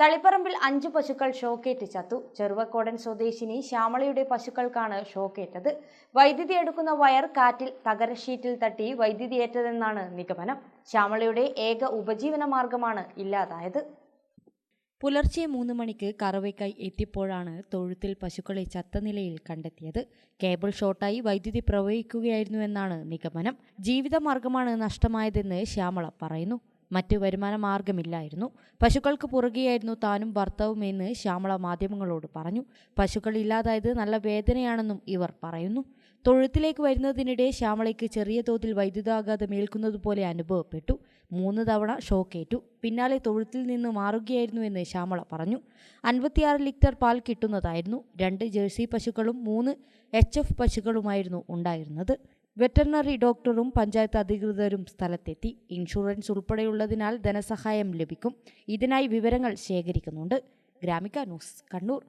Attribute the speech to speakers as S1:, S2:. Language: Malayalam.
S1: തളിപ്പറമ്പിൽ അഞ്ചു പശുക്കൾ ഷോക്കേറ്റ് ചത്തു. ചെറുവക്കോടൻ സ്വദേശിനി ശ്യാമളയുടെ പശുക്കൾക്കാണ് ഷോക്കേറ്റത്. വൈദ്യുതി എടുക്കുന്ന വയർ കാറ്റിൽ തകര ഷീറ്റിൽ തട്ടി വൈദ്യുതി ഏറ്റതെന്നാണ് നിഗമനം. ശ്യാമളയുടെ ഏക ഉപജീവന മാർഗമാണ് ഇല്ലാതായത്. പുലർച്ചെ മൂന്ന് മണിക്ക് കറവയ്ക്കായി എത്തിയപ്പോഴാണ് തൊഴുത്തിൽ പശുക്കളെ ചത്ത നിലയിൽ കണ്ടെത്തിയത്. കേബിൾ ഷോർട്ടായി വൈദ്യുതി പ്രവഹിക്കുകയായിരുന്നുവെന്നാണ് നിഗമനം. ജീവിതമാർഗമാണ് നഷ്ടമായതെന്ന് ശ്യാമള പറയുന്നു. മറ്റ് വരുമാന മാർഗമില്ലായിരുന്നു പശുക്കൾക്ക് പുറകെയായിരുന്നു താനും ഭർത്താവും എന്ന് ശ്യാമള മാധ്യമങ്ങളോട് പറഞ്ഞു. പശുക്കൾ ഇല്ലാതായത് നല്ല വേദനയാണെന്നും ഇവർ പറയുന്നു. തൊഴുത്തിലേക്ക് വരുന്നതിനിടെ ശ്യാമളയ്ക്ക് ചെറിയ തോതിൽ വൈദ്യുതാഘാതം ഏൽക്കുന്നതുപോലെ അനുഭവപ്പെട്ടു. മൂന്ന് തവണ ഷോക്കേറ്റു. പിന്നാലെ തൊഴുത്തിൽ നിന്ന് മാറുകയായിരുന്നു എന്ന് ശ്യാമള പറഞ്ഞു. അൻപത്തിയാറ് ലിറ്റർ പാൽ കിട്ടുന്നതായിരുന്നു. രണ്ട് ജേഴ്സി പശുക്കളും മൂന്ന് എച്ച് എഫ് പശുക്കളുമായിരുന്നു ഉണ്ടായിരുന്നത്. വെറ്ററിനറി ഡോക്ടറും പഞ്ചായത്ത് അധികൃതരും സ്ഥലത്തെത്തി. ഇൻഷുറൻസ് ഉൾപ്പെടെയുള്ളതിനാൽ ധനസഹായം ലഭിക്കും. ഇതിനായി വിവരങ്ങൾ ശേഖരിക്കുന്നുണ്ട്. ഗ്രാമിക ന്യൂസ് കണ്ണൂർ.